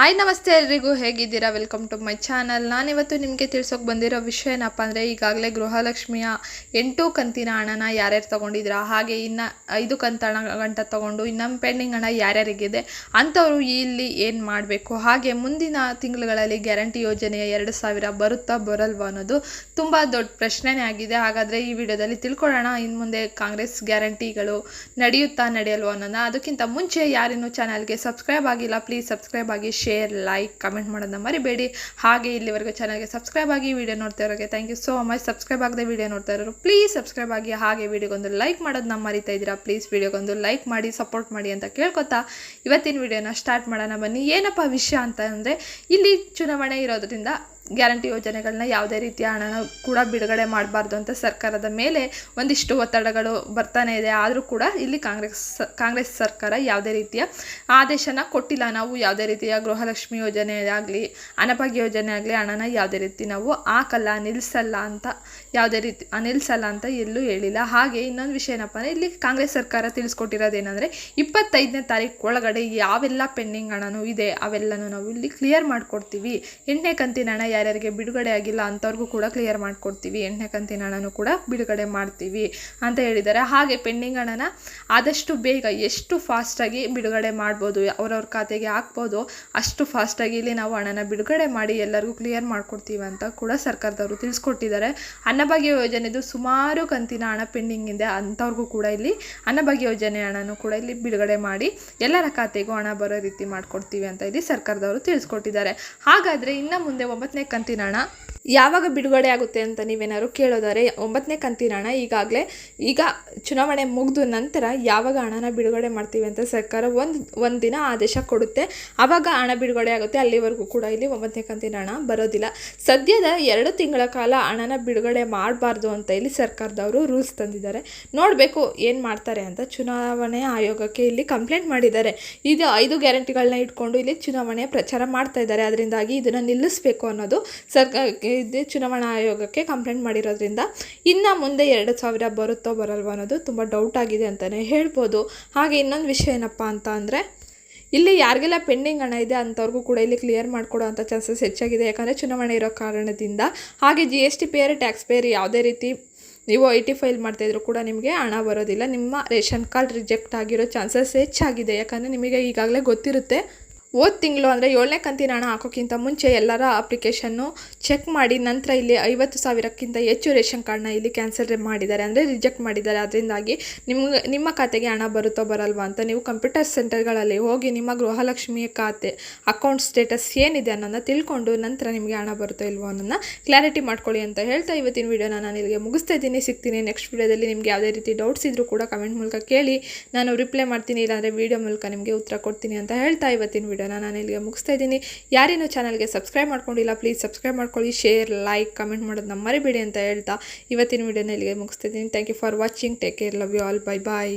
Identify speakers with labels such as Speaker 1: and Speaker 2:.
Speaker 1: Hi ನಮಸ್ತೆ ಎಲ್ರಿಗೂ ಹೇಗಿದ್ದೀರಾ? ವೆಲ್ಕಮ್ ಟು ಮೈ ಚಾನಲ್ ನಾನಿವತ್ತು ನಿಮಗೆ ತಿಳ್ಸೋಕೆ ಬಂದಿರೋ ವಿಷಯ ಏನಪ್ಪ ಅಂದರೆ, ಈಗಾಗಲೇ ಗೃಹಲಕ್ಷ್ಮಿಯ ಎಂಟು ಕಂತಿನ ಹಣನ ಯಾರ್ಯಾರು ತೊಗೊಂಡಿದ್ದೀರಾ ಹಾಗೆ ಇನ್ನು ಐದು ಕಂತಣ ಹಣ ಗಂಟ ತೊಗೊಂಡು ಇನ್ನೊಂದು ಪೆಂಡಿಂಗ್ ಹಣ ಯಾರ್ಯಾರಿಗಿದೆ? ಅಂಥವರು ಇಲ್ಲಿ ಏನು ಮಾಡಬೇಕು? ಹಾಗೆ ಮುಂದಿನ ತಿಂಗಳುಗಳಲ್ಲಿ ಗ್ಯಾರಂಟಿ ಯೋಜನೆಯ ಎರಡು ಸಾವಿರ ಬರುತ್ತಾ ಬರಲ್ವಾ ಅನ್ನೋದು ತುಂಬ ದೊಡ್ಡ ಪ್ರಶ್ನೆನೇ ಆಗಿದೆ. ಹಾಗಾದರೆ ಈ ವಿಡಿಯೋದಲ್ಲಿ ತಿಳ್ಕೊಳ್ಳೋಣ ಇನ್ನು ಮುಂದೆ ಕಾಂಗ್ರೆಸ್ ಗ್ಯಾರಂಟಿಗಳು ನಡೆಯುತ್ತಾ ನಡೆಯಲ್ವಾ ಅನ್ನೋದನ್ನ. ಅದಕ್ಕಿಂತ ಮುಂಚೆ ಯಾರಿನ್ನೂ ಚಾನಲ್ಗೆ ಸಬ್ಸ್ಕ್ರೈಬ್ ಆಗಿಲ್ಲ ಪ್ಲೀಸ್ ಸಬ್ಸ್ಕ್ರೈಬ್ ಆಗಿ ಶೇರ್ ಲೈಕ್ ಕಮೆಂಟ್ ಮಾಡೋದನ್ನ ಮರಿಬೇಡಿ. ಹಾಗೆ ಇಲ್ಲಿವರೆಗೂ ಚಾನಲ್ಗೆ ಸಬ್ಸ್ಕ್ರೈಬ್ ಆಗಿ ವಿಡಿಯೋ ನೋಡ್ತಾ ಇರೋರಿಗೆ thank you so much subscribe ಆಗದೆ ವಿಡಿಯೋ ನೋಡ್ತಾ ಇರೋರು ಪ್ಲೀಸ್ ಸಬ್ಸ್ಕ್ರೈಬ್ ಆಗಿ ಹಾಗೆ ವಿಡಿಯೋಗೊಂದು ಲೈಕ್ ಮಾಡೋದನ್ನ ಮರಿತಾ ಇದ್ದೀರಾ? ಪ್ಲೀಸ್ ವಿಡಿಯೋಗೊಂದು ಲೈಕ್ ಮಾಡಿ ಸಪೋರ್ಟ್ ಮಾಡಿ ಅಂತ ಕೇಳ್ಕೊತಾ ಇವತ್ತಿನ ವಿಡಿಯೋನ ಸ್ಟಾರ್ಟ್ ಮಾಡೋಣ ಬನ್ನಿ. ಏನಪ್ಪ ವಿಷಯ ಅಂತ ಅಂದರೆ ಇಲ್ಲಿ ಚುನಾವಣೆ ಇರೋದ್ರಿಂದ ಗ್ಯಾರಂಟಿ ಯೋಜನೆಗಳನ್ನ ಯಾವುದೇ ರೀತಿಯ ಹಣನ ಕೂಡ ಬಿಡುಗಡೆ ಮಾಡಬಾರ್ದು ಅಂತ ಸರ್ಕಾರದ ಮೇಲೆ ಒಂದಿಷ್ಟು ಒತ್ತಡಗಳು ಬರ್ತಾನೆ ಇದೆ. ಆದರೂ ಕೂಡ ಇಲ್ಲಿ ಕಾಂಗ್ರೆಸ್ ಕಾಂಗ್ರೆಸ್ ಸರ್ಕಾರ ಯಾವುದೇ ರೀತಿಯ ಆದೇಶನ ಕೊಟ್ಟಿಲ್ಲ. ನಾವು ಯಾವುದೇ ರೀತಿಯ ಗೃಹಲಕ್ಷ್ಮಿ ಯೋಜನೆ ಆಗಲಿ ಅನಭಾಗ್ಯ ಯೋಜನೆ ಆಗಲಿ ಹಣನ ಯಾವುದೇ ರೀತಿ ನಾವು ಹಾಕಲ್ಲ ನಿಲ್ಲಿಸಲ್ಲ ಅಂತ ಯಾವುದೇ ರೀತಿ ನಿಲ್ಲಿಸಲ್ಲ ಅಂತ ಎಲ್ಲೂ ಹೇಳಿಲ್ಲ. ಹಾಗೆ ಇನ್ನೊಂದು ವಿಷಯ ಏನಪ್ಪ ಅಂದರೆ ಇಲ್ಲಿ ಕಾಂಗ್ರೆಸ್ ಸರ್ಕಾರ ತಿಳಿಸ್ಕೊಟ್ಟಿರೋದೇನೆಂದರೆ ಇಪ್ಪತ್ತೈದನೇ ತಾರೀಕು ಒಳಗಡೆ ಯಾವೆಲ್ಲ ಪೆಂಡಿಂಗ್ ಹಣನೂ ಇದೆ, ಅವೆಲ್ಲನೂ ನಾವು ಇಲ್ಲಿ ಕ್ಲಿಯರ್ ಮಾಡಿಕೊಡ್ತೀವಿ. ಎಂಟನೇ ಕಂತಿನ ಹಣ ಯಾರ್ಯಾರಿಗೆ ಬಿಡುಗಡೆ ಆಗಿಲ್ಲ ಅಂಥವ್ರಿಗೂ ಕೂಡ ಕ್ಲಿಯರ್ ಮಾಡಿಕೊಡ್ತೀವಿ. ಎಂಟನೇ ಕಂತಿನ ಹಣನೂ ಕೂಡ ಬಿಡುಗಡೆ ಮಾಡ್ತೀವಿ ಅಂತ ಹೇಳಿದ್ದಾರೆ. ಹಾಗೆ ಪೆಂಡಿಂಗ್ ಹಣನ ಆದಷ್ಟು ಬೇಗ ಎಷ್ಟು ಫಾಸ್ಟಾಗಿ ಬಿಡುಗಡೆ ಮಾಡ್ಬೋದು, ಅವ್ರವ್ರ ಖಾತೆಗೆ ಹಾಕ್ಬೋದು, ಅಷ್ಟು ಫಾಸ್ಟಾಗಿ ಇಲ್ಲಿ ನಾವು ಹಣನ ಬಿಡುಗಡೆ ಮಾಡಿ ಎಲ್ಲರಿಗೂ ಕ್ಲಿಯರ್ ಮಾಡಿಕೊಡ್ತೀವಿ ಅಂತ ಕೂಡ ಸರ್ಕಾರದವರು ತಿಳಿಸ್ಕೊಟ್ಟಿದ್ದಾರೆ. ಅನ್ನಭಾಗ್ಯ ಯೋಜನೆದು ಸುಮಾರು ಕಂತಿನ ಹಣ ಪೆಂಡಿಂಗ್ ಇದೆ ಅಂಥವ್ರಿಗೂ ಕೂಡ ಇಲ್ಲಿ ಅನ್ನಭಾಗ್ಯ ಯೋಜನೆ ಹಣನೂ ಕೂಡ ಇಲ್ಲಿ ಬಿಡುಗಡೆ ಮಾಡಿ ಎಲ್ಲರ ಖಾತೆಗೂ ಹಣ ಬರೋ ರೀತಿ ಮಾಡಿಕೊಡ್ತೀವಿ ಅಂತ ಇಲ್ಲಿ ಸರ್ಕಾರದವರು ತಿಳಿಸ್ಕೊಟ್ಟಿದ್ದಾರೆ. ಹಾಗಾದರೆ ಇನ್ನು ಮುಂದೆ ಒಂಬತ್ತನೇ ಕಂತಿನ ಹಣ ಯಾವಾಗ ಬಿಡುಗಡೆ ಆಗುತ್ತೆ ಅಂತ ನೀವೇನಾದ್ರು ಕೇಳೋದಾರೆ ಒಂಬತ್ತನೇ ಕಂತಿನ ಹಣ ಈಗಾಗಲೇ, ಈಗ ಚುನಾವಣೆ ಮುಗಿದ ನಂತರ ಯಾವಾಗ ಹಣನ ಬಿಡುಗಡೆ ಮಾಡ್ತೀವಿ ಅಂತ ಸರ್ಕಾರ ಒಂದು ಒಂದು ದಿನ ಆದೇಶ ಕೊಡುತ್ತೆ. ಆವಾಗ ಹಣ ಬಿಡುಗಡೆ ಆಗುತ್ತೆ, ಅಲ್ಲಿವರೆಗೂ ಕೂಡ ಇಲ್ಲಿ ಒಂಬತ್ತನೇ ಕಂತಿನ ಹಣ ಬರೋದಿಲ್ಲ. ಸದ್ಯದ ಎರಡು ತಿಂಗಳ ಕಾಲ ಹಣನ ಬಿಡುಗಡೆ ಮಾಡಬಾರ್ದು ಅಂತ ಇಲ್ಲಿ ಸರ್ಕಾರದವರು ರೂಲ್ಸ್ ತಂದಿದ್ದಾರೆ. ನೋಡಬೇಕು ಏನು ಮಾಡ್ತಾರೆ ಅಂತ ಚುನಾವಣೆ ಆಯೋಗಕ್ಕೆ ಇಲ್ಲಿ ಕಂಪ್ಲೇಂಟ್ ಮಾಡಿದ್ದಾರೆ. ಇದು ಐದು ಗ್ಯಾರಂಟಿಗಳನ್ನ ಇಟ್ಕೊಂಡು ಇಲ್ಲಿ ಚುನಾವಣೆ ಪ್ರಚಾರ ಮಾಡ್ತಾ ಇದ್ದಾರೆ. ಅದರಿಂದಾಗಿ ಇದನ್ನು ನಿಲ್ಲಿಸಬೇಕು ಅನ್ನೋದು ಸರ್ಕಾರ ಇದು ಚುನಾವಣಾ ಆಯೋಗಕ್ಕೆ ಕಂಪ್ಲೇಂಟ್ ಮಾಡಿರೋದ್ರಿಂದ ಇನ್ನು ಮುಂದೆ ಎರಡು ಸಾವಿರ ಬರುತ್ತೋ ಬರಲ್ವೋ ಅನ್ನೋದು ತುಂಬ ಡೌಟ್ ಆಗಿದೆ ಅಂತಲೇ ಹೇಳ್ಬೋದು. ಹಾಗೆ ಇನ್ನೊಂದು ವಿಷಯ ಏನಪ್ಪ ಅಂತ ಅಂದರೆ, ಇಲ್ಲಿ ಯಾರಿಗೆಲ್ಲ ಪೆಂಡಿಂಗ್ ಹಣ ಇದೆ ಅಂಥವ್ರಿಗೂ ಕೂಡ ಇಲ್ಲಿ ಕ್ಲಿಯರ್ ಮಾಡಿಕೊಡೋ ಚಾನ್ಸಸ್ ಹೆಚ್ಚಾಗಿದೆ. ಯಾಕಂದರೆ ಚುನಾವಣೆ ಇರೋ ಕಾರಣದಿಂದ ಹಾಗೆ G S T payer tax payer ಯಾವುದೇ ರೀತಿ ನೀವು ಐ ಟಿ ಫೈಲ್ ಮಾಡ್ತಾಯಿದ್ರು ಕೂಡ ನಿಮಗೆ ಹಣ ಬರೋದಿಲ್ಲ. ನಿಮ್ಮ ರೇಷನ್ ಕಾರ್ಡ್ ರಿಜೆಕ್ಟ್ ಆಗಿರೋ ಚಾನ್ಸಸ್ ಹೆಚ್ಚಾಗಿದೆ. ಯಾಕಂದರೆ ನಿಮಗೆ ಈಗಾಗಲೇ ಗೊತ್ತಿರುತ್ತೆ ಹೋದ ತಿಂಗಳು ಅಂದರೆ ಏಳನೇ ಕಂತಿನ ಹಣ ಹಾಕೋಕ್ಕಿಂತ ಮುಂಚೆ ಎಲ್ಲರ ಅಪ್ಲಿಕೇಶನ್ನು ಚೆಕ್ ಮಾಡಿ ನಂತರ ಇಲ್ಲಿ ಐವತ್ತು ಸಾವಿರಕ್ಕಿಂತ ಹೆಚ್ಚು ರೇಷನ್ ಕಾರ್ಡ್ನ ಇಲ್ಲಿ ಕ್ಯಾನ್ಸಲ್ ಮಾಡಿದ್ದಾರೆ ಅಂದರೆ ರಿಜೆಕ್ಟ್ ಮಾಡಿದ್ದಾರೆ. ಅದರಿಂದಾಗಿ ನಿಮ್ಗೆ, ನಿಮ್ಮ ಖಾತೆಗೆ ಹಣ ಬರುತ್ತೋ ಬರಲ್ವಾ ಅಂತ ನೀವು ಕಂಪ್ಯೂಟರ್ ಸೆಂಟರ್ಗಳಲ್ಲಿ ಹೋಗಿ ನಿಮ್ಮ ಗೃಹಲಕ್ಷ್ಮಿಯ ಖಾತೆ ಅಕೌಂಟ್ ಸ್ಟೇಟಸ್ ಏನಿದೆ ಅನ್ನೋದನ್ನ ತಿಳ್ಕೊಂಡು ನಂತರ ನಿಮಗೆ ಹಣ ಬರುತ್ತೋ ಇಲ್ವೋ ಅನ್ನೋದನ್ನ ಕ್ಲಾರಿಟಿ ಮಾಡ್ಕೊಳ್ಳಿ ಅಂತ ಹೇಳ್ತಾ ಇವತ್ತಿನ ವೀಡಿಯೋನ ನಾನು ಇಲ್ಲಿಗೆ ಮುಗಿಸ್ತಾ ಇದ್ದೀನಿ. ಸಿಗ್ತೀನಿ ನೆಕ್ಸ್ಟ್ ವೀಡಿಯೋದಲ್ಲಿ ನಿಮಗೆ ಯಾವುದೇ ರೀತಿ ಡೌಟ್ಸ್ ಇದ್ದರೂ ಕೂಡ ಕಮೆಂಟ್ ಮೂಲಕ ಕೇಳಿ. ನಾನು ರಿಪ್ಲೈ ಮಾಡ್ತೀನಿ, ಇಲ್ಲಾಂದರೆ ವೀಡಿಯೋ ಮೂಲಕ ನಿಮಗೆ ಉತ್ತರ ಕೊಡ್ತೀನಿ ಅಂತ ಹೇಳ್ತಾ ಇವತ್ತಿನ ನಾನು ಇಲ್ಲಿಗೆ ಮುಗಿಸ್ತಾ ಇದ್ದೀನಿ. ಯಾರೇನು ಚಾನಲ್ಗೆ ಸಬ್ಸ್ಕ್ರೈಬ್ ಮಾಡ್ಕೊಂಡಿಲ್ಲ, ಪ್ಲೀಸ್ ಸಬ್ಸ್ಕ್ರೈಬ್ ಮಾಡ್ಕೊಳ್ಳಿ, ಶೇರ್, ಲೈಕ್, ಕಮೆಂಟ್ ಮಾಡೋದು ನಮ್ಮ ಮರಿಬೇಡಿ ಅಂತ ಹೇಳ್ತಾ ಇವತ್ತಿನ ವಿಡಿಯೋನ ಇಲ್ಲಿಗೆ ಮುಗಿಸ್ತಾ ಇದ್ದೀನಿ. Thank you for watching take care love you all bye bye